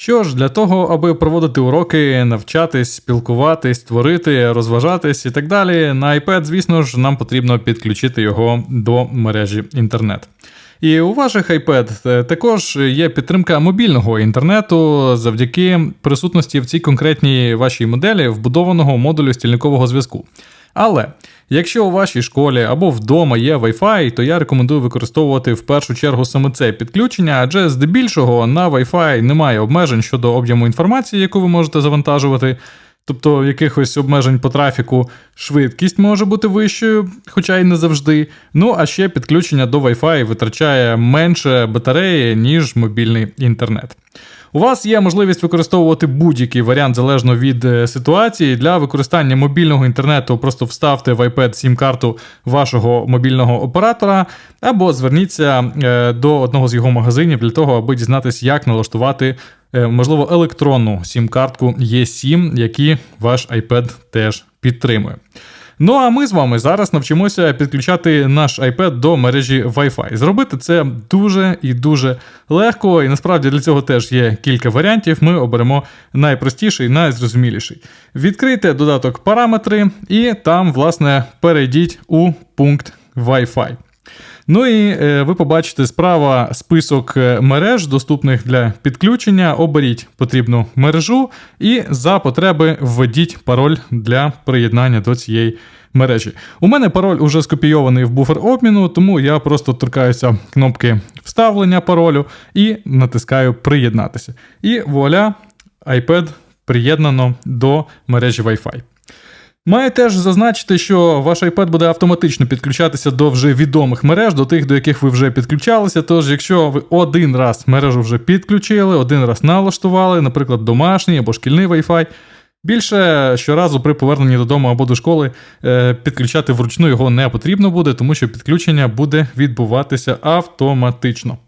Що ж, для того, аби проводити уроки, навчатись, спілкуватись, творити, розважатись і так далі, на iPad, звісно ж, нам потрібно підключити його до мережі інтернет. І у ваших iPad е, також є підтримка мобільного інтернету завдяки присутності в цій конкретній вашій моделі вбудованого модулю стільникового зв'язку. Але якщо у вашій школі або вдома є Wi-Fi, то я рекомендую використовувати в першу чергу саме це підключення, адже здебільшого на Wi-Fi немає обмежень щодо об'єму інформації, яку ви можете завантажувати. Тобто якихось обмежень по трафіку, швидкість може бути вищою, хоча й не завжди. Ну а ще підключення до Wi-Fi витрачає менше батареї, ніж мобільний інтернет. У вас є можливість використовувати будь-який варіант залежно від е, ситуації. Для використання мобільного інтернету просто вставте в iPad сім-карту вашого мобільного оператора, або зверніться е, до одного з його магазинів для того, аби дізнатися, як налаштувати. е, Можливо, електронну сім-картку E7, які ваш iPad теж підтримує. Ну а ми з вами зараз навчимося підключати наш iPad до мережі Wi-Fi. Зробити це дуже і дуже легко, і насправді для цього теж є кілька варіантів. Ми оберемо найпростіший, найзрозуміліший. Відкрийте додаток параметри, і там, власне, перейдіть у пункт Wi-Fi. Ну і е, ви побачите справа список е, мереж, доступних для підключення. Оберіть потрібну мережу і за потреби введіть пароль для приєднання до цієї мережі. У мене пароль уже скопійований в буфер обміну, тому я просто торкаюся кнопки вставлення паролю і натискаю приєднатися. І вуаля, iPad приєднано до мережі Wi-Fi. Маю теж зазначити, що ваш iPad буде автоматично підключатися до вже відомих мереж, до тих, до яких ви вже підключалися. Тож, якщо ви один раз мережу вже підключили, один раз налаштували, наприклад, домашній або шкільний Wi-Fi, більше щоразу при поверненні додому або до школи е, підключати вручну його не потрібно буде, тому що підключення буде відбуватися автоматично.